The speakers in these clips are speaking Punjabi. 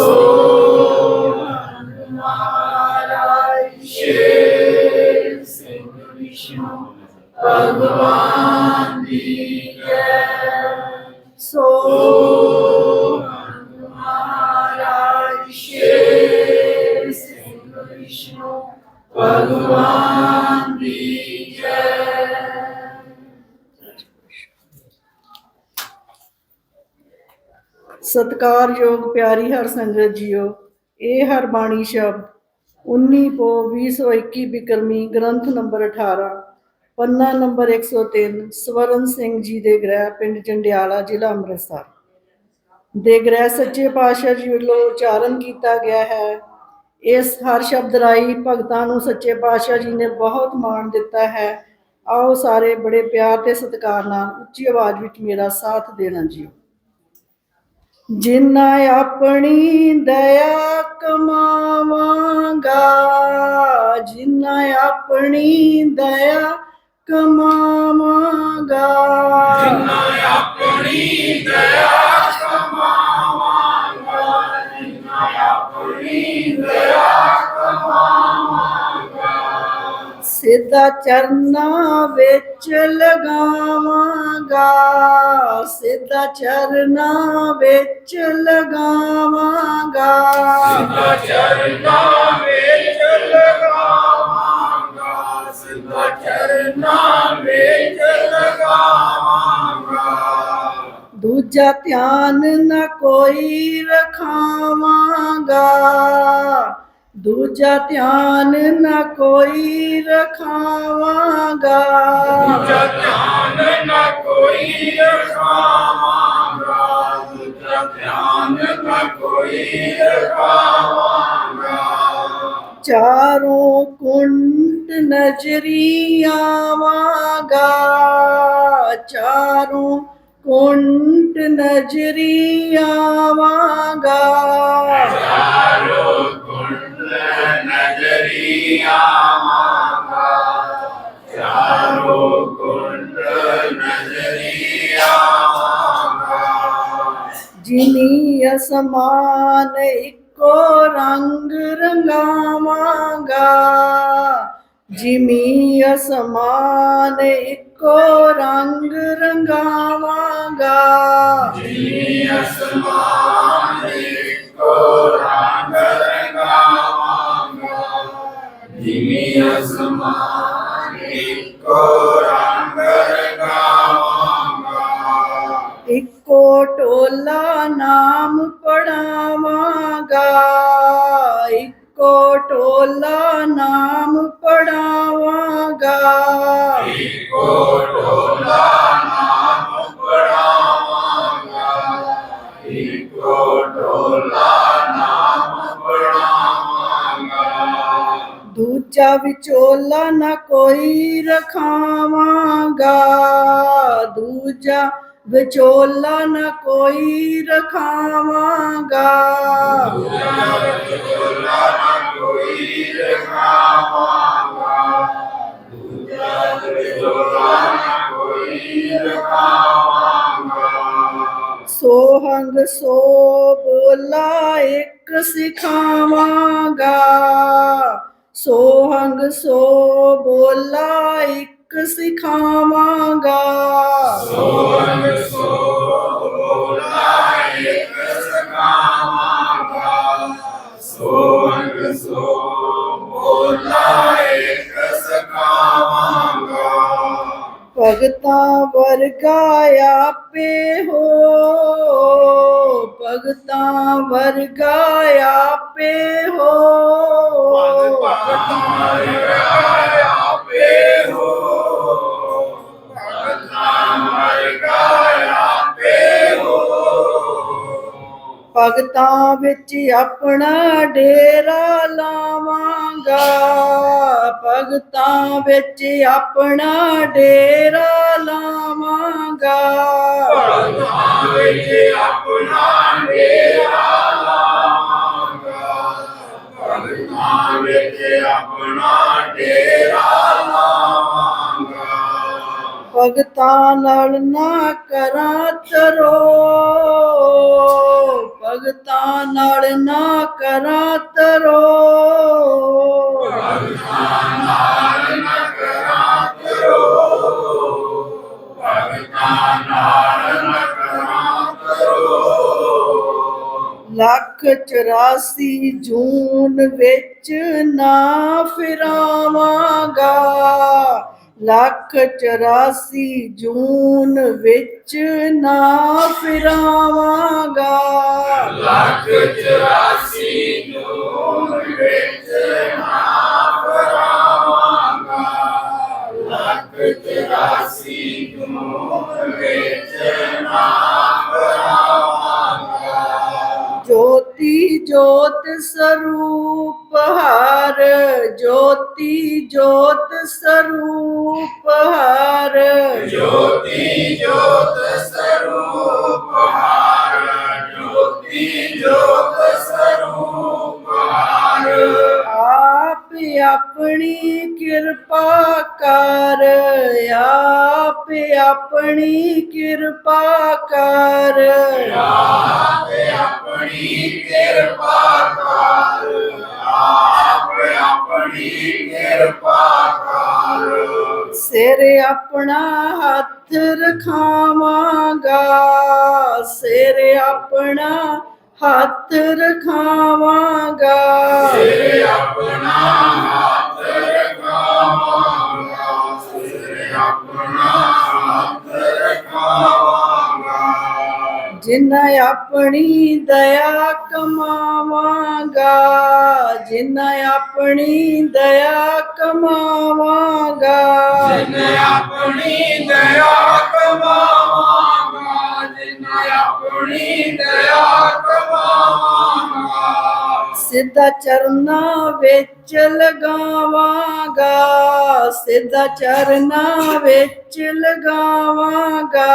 ਸੋ ਹੰਗ ਮਹਾਰਾਜ ਸ਼ੇਰ ਸਿੰਘ ਵਿਸ਼ਨੂੰ ਭਗਵਾਨ ਦੀ ਜੈ ਸੋ ਹੰਗ ਮਹਾਰਾਜ ਸ਼ੇਰ ਸਿੰਘ ਵਿਸ਼ਨੂੰ ਭਗਵਾਨ ਦੀ ਜੈ ਸਤਕਾਰਯੋਗ ਪਿਆਰੀ ਹਰ ਸੰਗਤ ਜੀਓ, ਇਹ ਹਰ ਬਾਣੀ ਸ਼ਬਦ 19 ਪੋ 2021 ਬਿਕਰਮੀ ਗ੍ਰੰਥ ਨੰਬਰ 18 ਪੰਨਾ ਨੰਬਰ 103 ਸਵਰਨ ਸਿੰਘ ਜੀ ਦੇ ਗ੍ਰਹਿ ਪਿੰਡ ਜੰਡਿਆਲਾ ਜ਼ਿਲ੍ਹਾ ਅੰਮ੍ਰਿਤਸਰ। ਦੇ ਗ੍ਰਹਿ ਸੱਚੇ ਪਾਤਸ਼ਾਹ ਜੀ ਵੱਲੋਂ ਉਚਾਰਨ ਕੀਤਾ ਗਿਆ ਹੈ। ਇਸ ਹਰ ਸ਼ਬਦ ਰਾਈ ਭਗਤਾਂ ਨੂੰ ਸੱਚੇ ਪਾਤਸ਼ਾਹ ਜੀ ਨੇ ਬਹੁਤ ਮਾਣ ਦਿੱਤਾ ਹੈ। ਆਓ ਸਾਰੇ ਬੜੇ ਪਿਆਰ ਤੇ ਸਤਿਕਾਰ ਨਾਲ ਉੱਚੀ ਆਵਾਜ਼ ਵਿੱਚ ਮੇਰਾ ਸਾਥ ਦੇਣਾ ਜੀ ਜਿਨਾ ਆਪਣੀ ਦਇਆ ਕਮਾਵਾਂਗਾ ਜਿਨਾ ਆਪਣੀ ਦਇਆ ਕਮਾਵਾਂਗਾ। ਜਿਨਾ ਆਪਣੀ ਦਇਆ ਚਰਨਾਂ ਵਿੱਚ ਲਗਾਵਾਂਗਾ ਸਿੱਧਾ ਚਰਨਾਂ ਵਿੱਚ ਲਗਾਵਾਂਗਾ। ਸਿੱਧਾ ਚਰਨਾਂ ਵਿੱਚ ਲਗਾਵਾਂਗਾ ਸਿੱਧਾ ਚਰਨਾਂ ਵਿੱਚ ਲਗਾਵਾਂਗਾ। ਦੂਜਾ ਧਿਆਨ ਨਾ ਕੋਈ ਰਖਾਵਾਂਗਾ। ਦੂਜਾ ਧਿਆਨ ਨਾ ਕੋਈ ਰਖਾਵਾਂਗਾ। ਦੂਜਾ ਧਿਆਨ ਨਾ ਕੋਈ ਰਖਾਵਾਂਗਾ। ਦੂਜਾ ਧਿਆਨ ਨਾ ਕੋਈ ਰਖਾਵਾਂਗਾ। ਚਾਰੋਂ ਕੁੰਟ ਨਜ਼ਰੀ ਆਵਾਂਗਾ। ਚਾਰੋਂ ਕੁੰਟ ਨਜ਼ਰੀ ਆਵਾਂਗਾ। ਚਾਰੋ ਕੁੰਡ ਨਜ਼ਰੀ ਆਵਾਂਗਾ ਚਾਰੋ ਕੁੰਡ ਨਜ਼ਰੀ ਆਵਾਂਗਾ ਜਿਨੀ ਅਸਮਾਨ ਇੱਕੋ ਰੰਗ ਰੰਗਾਵਾਂਗਾ। ਜਿਮੀ ਅਸਮਾਨ ਇੱਕੋ ਰੰਗ ਰੰਗਾਵਾਂਗਾ। ਜਿਨੀ ਅਸਮਾਨ ਇੱਕੋ ਰੰਗ ਰੰਗਾਵਾਂਗਾ। ਜਿਨੀ ਅਸਮਾਨ ਇੱਕੋ ਰੰਗ ਰੰਗਾਵਾਂਗਾ ਇੱਕੋ ਟੋਲਾ ਨਾਮ ਪੜਾਵਾਂਗਾ। ਇੱਕੋ ਟੋਲਾ ਦੂਜਾ ਵਿਚੋਲਾ ਨਾ ਕੋਈ ਰਖਾਵਾਂਗਾ। ਦੂਜਾ ਵਿਚੋਲਾ ਨਾ ਕੋਈ ਰਖਾਵਾਂਗਾ। ਟੋਲਾ ਨਾ ਕੋਈ ਰਖਾਵਾਂਗਾ ਦੂਜਾ ਟੋਲਾ ਨਾ ਕੋਈ ਰਖਾਵਾਂਗਾ ਸੋਹੰਗ ਸੋ ਬੋਲਾ ਇੱਕ ਸਿਖਾਵਾਂਗਾ। ਸੋਹੰਗ ਸੋ ਬੋਲਾ ਇੱਕ ਸਿਖਾਵਾਂਗਾ। ਸੋਹਣ ਸੋ ਬੋਲਾ ਇੱਕ ਸਖਾਵਾਂਗਾ। ਸੋਹਣ ਸੋ ਬੋਲਾ ਭਗਤਾਂ ਵਰਗਾ ਆਪੇ ਹੋ। ਭਗਤਾਂ ਵਰਗਾ ਆਪੇ ਹੋ। ਭਗਤਾਂ ਵਰਗਾ ਆਪੇ ਹੋ ਹੋ ਭਗਤਾਂ ਵਿੱਚ ਆਪਣਾ ਡੇਰਾ ਲਾਵਾਂ। ਲਾਵਾਂਗਾ ਭਗਤਾਂ ਵਿੱਚ ਆਪਣਾ ਡੇਰਾ ਲਾਵਾਂਗਾ। ਭਗਤਾਂ ਵਿੱਚ ਆਪਣਾ ਡੇਰਾ ਲਾਵਾਂਗਾ। ਭਗਤਾਂ ਵਿੱਚ ਆਪਣਾ ਡੇਰਾ ਲਾਵਾਂਗਾ। ਭਗਤਾਂ ਨਾਲ ਨਾ ਕਰਾਂ ਤਰੋ। ਭਗਤਾਂ ਨਾਲ ਨਾ ਕਰਾਂ ਤਰੋ। ਭਗਤਾਂ ਨਾਲ ਨ ਕਰਾਂ ਕਰੋ ਭਗਤਾਂ ਨਾਲ ਨ ਕਰਾਂ ਕਰੋ ਲੱਖ 84 ਜੂਨ ਵਿੱਚ ਨਾ ਫਿਰਾਵਾਂਗਾ। ਲੱਖ 84 ਜੂਨ ਵਿੱਚ ਨਾ ਫਿਰਾਵਾਂਗਾ। ਲੱਖ 84 ਸਰੂਪ ਹਰ ਜੋਤੀ ਜੋਤ ਸਰੂਪ ਹਰ ਜੋਤੀ ਜੋਤ ਸਰੂਪ ਹਾਰ ਜੋਤੀ ਜੋਤ ਆਪਣੀ ਕਿਰਪਾ ਕਰ ਆਪ ਆਪਣੀ ਕਿਰਪਾ ਕਰ। ਆਪ ਆਪਣੀ ਕਿਰਪਾ ਕਰ ਆਪ ਆਪਣੀ ਕਿਰਪਾ ਕਰ। ਸਿਰ ਆਪਣਾ ਹੱਥ ਰਖਾਵਾਂਗਾ ਸਿਰ ਆਪਣਾ ਹੱਥ ਰਖਾਵਾਂਗਾ। ਸਿਰ ਆਪਣਾ ਹੱਥ ਰਖਾਵਾਂਗਾ। ਸਿਰ ਆਪਣਾ ਹੱਥ ਰਖਾਵਾਂਗਾ। ਜਿਨ੍ਹਾਂ ਆਪਣੀ ਦਇਆ ਕਮਾਵਾਂਗਾ ਜਿਨ੍ਹਾਂ ਆਪਣੀ ਦਇਆ ਕਮਾਵਾਂਗਾ। ਜਿਨ ਆਪਣੀ ਦਇਆ ਕਮਾਵਾਂਗਾ ਜਿਨ ਆਪਣੀ ਦਇਆ ਸਿੱਧਾ ਚਰਨਾਂ ਵਿੱਚ ਲਗਾਵਾਂਗਾ, ਸਿੱਧਾ ਚਰਨਾਂ ਵਿੱਚ ਲਗਾਵਾਂਗਾ।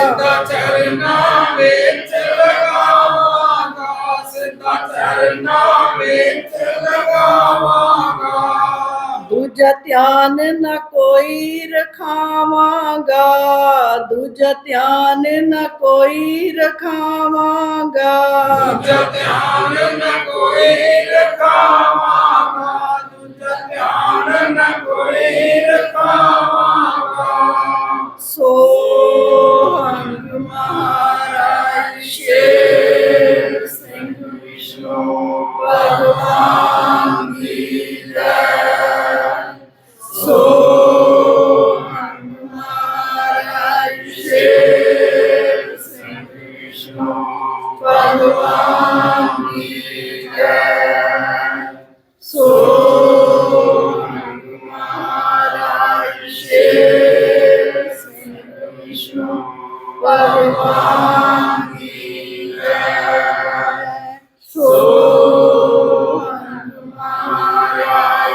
ਸਿੱਧਾ ਚਰਨਾਂ ਵਿੱਚ ਲਗਾਵਾਂਗਾ, ਸਿੱਧਾ ਚਰਨਾਂ ਵਿੱਚ ਲਗਾਵਾਂਗਾ। ਦੂਜਾ ਧਿਆਨ ਨਾ ਕੋਈ ਰਖਾਵਾਂਗਾ ਦੂਜਾ ਧਿਆਨ ਨਾ ਕੋਈ ਰਖਾਵਾਂਗਾ। ਦੂਜਾ ਧਿਆਨ ਨ ਕੋਈ ਮਹਾਰਾਜ ਸ਼ੇਰ ਸਿੰਘ ਵਿਸ਼ਨੂੰ ਭਗਵਾਨ ਕੀ ਜੈ ਸੋ ਹਮ ਮਹਾਰਾਜ